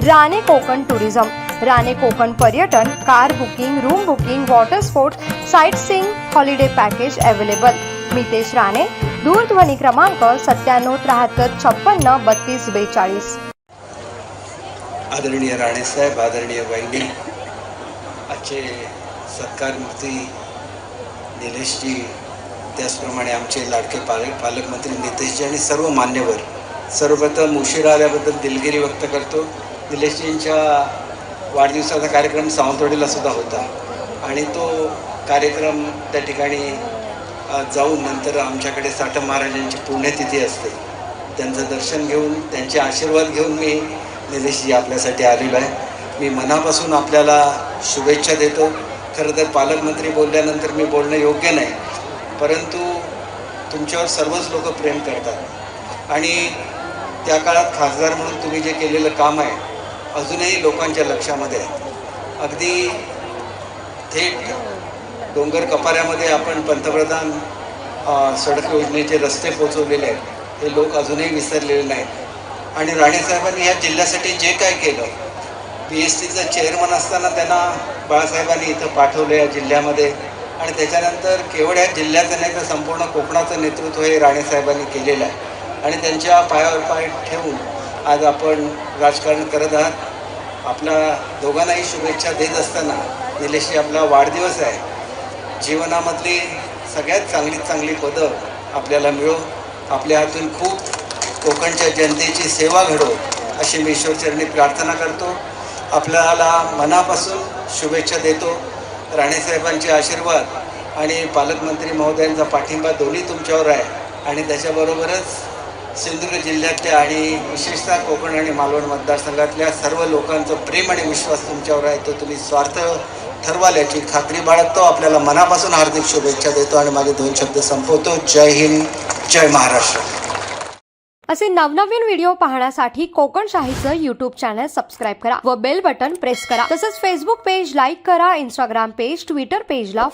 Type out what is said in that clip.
Rane Konkan tourism. Rane Konkan पर्यटन car booking room booking water sport sightseeing holiday package available Mitesh Rane दूरध्वनी क्रमांक सत्त्याण्णव त्र्याहत्तर छप्पन्न बत्तीस बेचाळीस. आदरणीय राणेसाहेब आदरणीय वहिनी आजचे सत्कारमूर्ती निलेशजी त्याचप्रमाणे आमचे लाडके पालक पालकमंत्री नितेशजी आणि सर्व मान्यवर सर्वप्रथम उशिरा आल्याबद्दल दिलगिरी व्यक्त करतो. निलेशजींच्या वाढदिवसाचा कार्यक्रम सावंतवाडीला सुद्धा होता. आणि तो कार्यक्रम त्या ठिकाणी जाऊन नंतर आमच्याकडे साठम महाराजांची पुण्यतिथी असते. त्यांचं दर्शन घेऊन त्यांचे आशीर्वाद घेऊन मी निलेशजी आपल्यासाठी आलेलो आहे. मी मनापासून आपल्याला शुभेच्छा देतो. खरं तर पालकमंत्री बोलल्यानंतर मी बोलणं योग्य नाही. परंतु तुमच्यावर सर्वच लोक प्रेम करतात. आणि त्या काळात खासदार म्हणून तुम्ही जे केलेलं काम आहे अजूनही लोकांच्या लक्षामध्ये आहेत अगदी थेट डोंगर कपाऱ्यामध्ये आपण पंतप्रधान सडक योजनेचे रस्ते पोचवलेले आहेत. हे लोक अजूनही विसरलेले नाहीत. आणि राणेसाहेबांनी ह्या जिल्ह्यासाठी जे काय केलं पी एस टीचं चेअरमन असताना त्यांना बाळासाहेबांनी इथं पाठवलं या जिल्ह्यामध्ये. आणि त्याच्यानंतर केवळ या जिल्ह्याचं नाही तर संपूर्ण कोकणाचं नेतृत्व हे राणेसाहेबांनी केलेलं आहे. आणि त्यांच्या पायावर पाय ठेवून आज आपण राजकारण करत आहात. आपल्या दोघांनाही शुभेच्छा देत असताना निलेशजी आपला वाढदिवस आहे. जीवनामधली सगळ्यात चांगली चांगली पदं आपल्याला मिळो. आपल्या हातून खूप कोकणच्या जनतेची सेवा घडो अशी मी ईश्वरचरणी प्रार्थना करतो. आपल्याला मनापासून शुभेच्छा देतो. राणेसाहेबांचे आशीर्वाद आणि पालकमंत्री महोदयांचा पाठिंबा दोन्ही तुमच्यावर आहे आणि त्याच्याबरोबरच सिंधुदुर्ग जिल्ह्यातल्या आणि विशेषतः कोकण आणि मालवण मतदारसंघातल्या सर्व लोकांचं प्रेम आणि विश्वास तुमच्यावर आहे तो तुम्ही स्वार्थ ठरवाल याची खात्री बाळगतो. आपल्याला मनापासून हार्दिक शुभेच्छा देतो आणि माझे दोन शब्द संपवतो. जय हिंद जय महाराष्ट्र. असे नवनवीन व्हिडिओ पाहण्यासाठी कोकण शाहीचं युट्यूब चॅनल सबस्क्राईब करा व बेल बटन प्रेस करा. तसंच फेसबुक पेज लाईक करा इंस्टाग्राम पेज ट्विटर पेजला